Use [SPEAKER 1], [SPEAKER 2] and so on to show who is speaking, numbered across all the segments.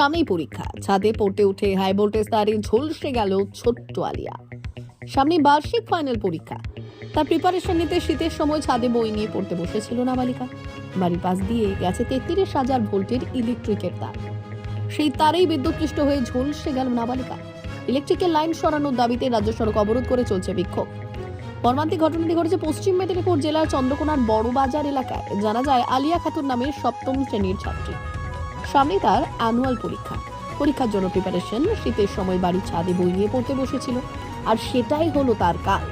[SPEAKER 1] সামনেই পরীক্ষা। ছাদে পড়তে উঠে হাই ভোল্টেজ তারে ঝলসে গেল ছোট্ট আলিয়া। সামনে বার্ষিক ফাইনাল পরীক্ষা। তার প্রিপারেশন নিতে শীতের সময় ছাদে বই নিয়ে পড়তে বসেছিল নাবালিকা। বাড়ির পাশ দিয়ে গেছে তেত্রিশ হাজার ভোল্টের ইলেকট্রিকের তার। সেই তারেই বিদ্যুৎপৃষ্ট হয়ে ঝলসে গেল নাবালিকা। ইলেকট্রিকের লাইন সরানোর দাবিতে রাজ্য সড়ক অবরোধ করে চলছে বিক্ষোভ। মর্মান্তিক ঘটনাটি ঘটেছে পশ্চিম মেদিনীপুর জেলার চন্দ্রকোনার বড়বাজার এলাকায়। জানা যায়, আলিয়া খাতুন নামের সপ্তম শ্রেণির ছাত্রী। সামনে তার অ্যানুয়াল পরীক্ষা। পরীক্ষার জন্য প্রিপারেশন শীতের সময় বাড়ির ছাদে বই নিয়ে পড়তে বসেছিল। আর সেটাই হলো তার কাল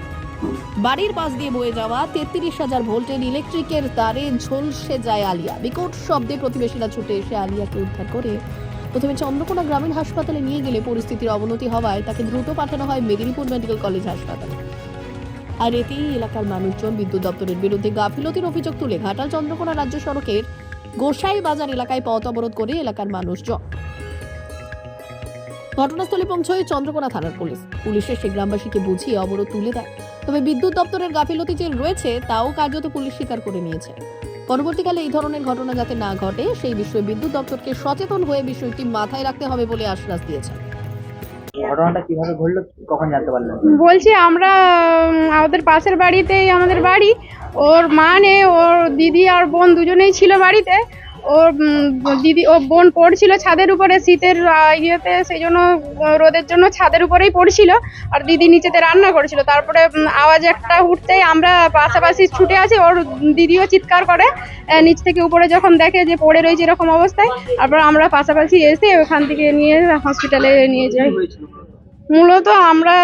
[SPEAKER 1] বাড়ির পাশ দিয়ে বয়ে যাওয়া তেত্রিশ হাজার ভোল্টের ইলেকট্রিকের তারে ঝলসে যায় আলিয়া। বিকট শব্দে প্রতিবেশীরা ছুটে এসে আলিয়াকে উদ্ধার করে প্রথমে চন্দ্রকোনা গ্রামীণ হাসপাতালে নিয়ে গেলে পরিস্থিতির অবনতি হওয়ায় তাকে দ্রুত পাঠানো হয় মেদিনীপুর মেডিকেল কলেজ হাসপাতালে। আর এতেই এলাকার মানুষজন বিদ্যুৎ দপ্তরের বিরুদ্ধে গাফিলতির অভিযোগ তুলে ঘাটাল চন্দ্রকোনা রাজ্য সড়কের গোসাই বাজার এলাকায় পথ অবরোধ করে এলাকার মানুষজন। ঘটনাস্থলে পৌঁছয় চন্দ্রকোনা থানার পুলিশ। পুলিশের এসে গ্রামবাসীকে বুঝিয়ে অবরোধ তুলে দেয়। তবে বিদ্যুৎ দপ্তরের গাফিলতি যে রয়েছে, তাও কার্যত পুলিশ স্বীকার করে নিয়েছে। পরবর্তীকালে এই ধরনের ঘটনা যাতে না ঘটে, সেই বিষয়ে বিদ্যুৎ দপ্তরকে সচেতন হয়ে বিষয়টি মাথায় রাখতে হবে বলে আশ্বাস দিয়েছে।
[SPEAKER 2] ঘটনাটা কীভাবে ঘটলো কখন জানতে পারলেন?
[SPEAKER 3] বলছি আমরা আমাদের পাশের বাড়িতেই আমাদের বাড়ি। ওর মা নেই ওর দিদি আর বোন দুজনেই ছিল বাড়িতে। ওর দিদি ও বোন পড়ছিল ছাদের উপরে, শীতের ইয়েতে সেই জন্য রোদের জন্য ছাদের উপরেই পড়ছিল। আর দিদি নিচেতে রান্না করেছিল। তারপরে আওয়াজ একটা উঠতেই আমরা পাশাপাশি ছুটে আসি। ওর দিদিও চিৎকার করে। নিচ থেকে উপরে যখন দেখে যে পড়ে রয়েছে এরকম অবস্থায়, তারপর আমরা পাশাপাশি এসে ওখান থেকে নিয়ে হসপিটালে নিয়ে যাই। মূলত আমরা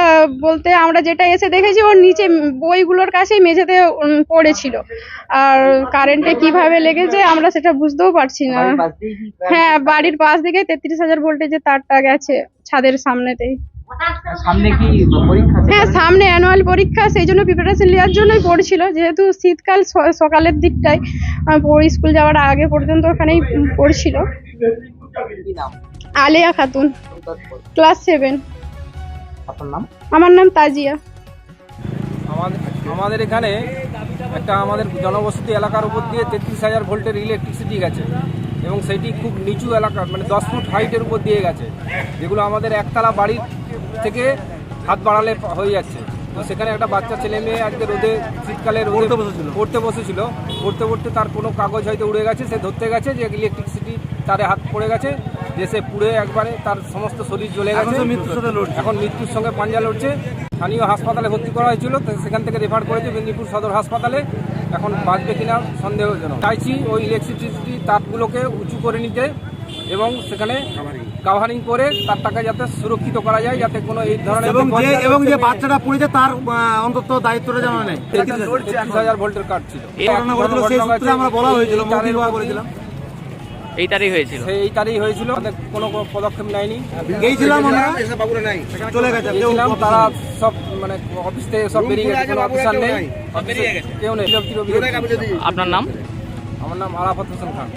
[SPEAKER 3] বলতে আমরা যেটা এসে দেখেছি ওর নিচে বইগুলোর কাছেই মেঝেতে পড়েছিল। আর কারেন্টে কীভাবে লেগেছে আমরা সেটা বুঝতেও পারছি না। হ্যাঁ বাড়ির পাশ দিকে তেত্রিশ হাজার ভোল্টেজের তারটা গেছে ছাদের সামনেতেই।
[SPEAKER 2] সামনে
[SPEAKER 3] হ্যাঁ সামনে অ্যানুয়াল পরীক্ষা সেই জন্য প্রিপারেশন নেওয়ার জন্যই পড়ছিল। যেহেতু শীতকাল সকালের দিকটায় স্কুল যাওয়ার আগে পর্যন্ত ওখানেই পড়ছিল। আলিয়া খাতুন ক্লাস সেভেন
[SPEAKER 2] আপনার নাম?
[SPEAKER 3] আমার নাম তাজিয়া।
[SPEAKER 4] আমাদের আমাদের এখানে একটা আমাদের জনবসতি এলাকার উপর দিয়ে তেত্রিশ হাজার ভোল্টের ইলেকট্রিসিটি গেছে এবং সেটি খুব নিচু এলাকা মানে দশ ফুট হাইটের উপর দিয়ে গেছে। যেগুলো আমাদের একতলা বাড়ির থেকে হাত বাড়ালে হয়ে যাচ্ছে। তো সেখানে একটা বাচ্চা ছেলে মেয়ে আজকে রোদে শীতকালে রোদে বসেছিল। পড়তে বসেছিল। পড়তে পড়তে তার কোনো কাগজ হয়তো উড়ে গেছে সে ধরতে গেছে যে ইলেকট্রিসিটি তারে হাত পড়ে গেছে। সে পুড়ে একবারে তার সমস্ত শরীর জ্বলে গেছে। এখন মৃত্যুর সঙ্গে পাঞ্জা লড়ছে। স্থানীয় হাসপাতালে ভর্তি করা হয়েছিল তো সেখান থেকে রেফার করেছে মেদিনীপুর সদর হাসপাতালে। এখন বাঁচবে কিনা সন্দেহজনক। চাইছি ওই ইলেকট্রিসিটি তারগুলোকে উঁচু করে নিতে এবং সেখানে কাভারিং করে তার টাকা যাতে সুরক্ষিত করা যায় যাতে কোনো এই ধরনের
[SPEAKER 5] এবং যে এবং যে বাচ্চাটা পড়েছে তার অন্তত দায়িত্বটা যেন নেই।
[SPEAKER 4] হাজার ভোল্টের কার্ড ছিল
[SPEAKER 5] এই ঘটনা ঘটেছিল সেই সূত্রে আমরা বলা হয়েছিল করেছিলাম
[SPEAKER 6] এই তারিখ হয়েছিল
[SPEAKER 4] এইটারই হয়েছিল আমাদের কোনো পদক্ষেপ নেয়নি।
[SPEAKER 5] গিয়েছিলাম আমরা চলে গেছে
[SPEAKER 4] গেছিলাম তারা সব মানে অফিস থেকে সব বেরিয়ে গেছে কোনো অফিসার নেই। কেউ নেই।
[SPEAKER 6] আপনার নাম?
[SPEAKER 4] আমার নাম আরাফাত হোসেন খান।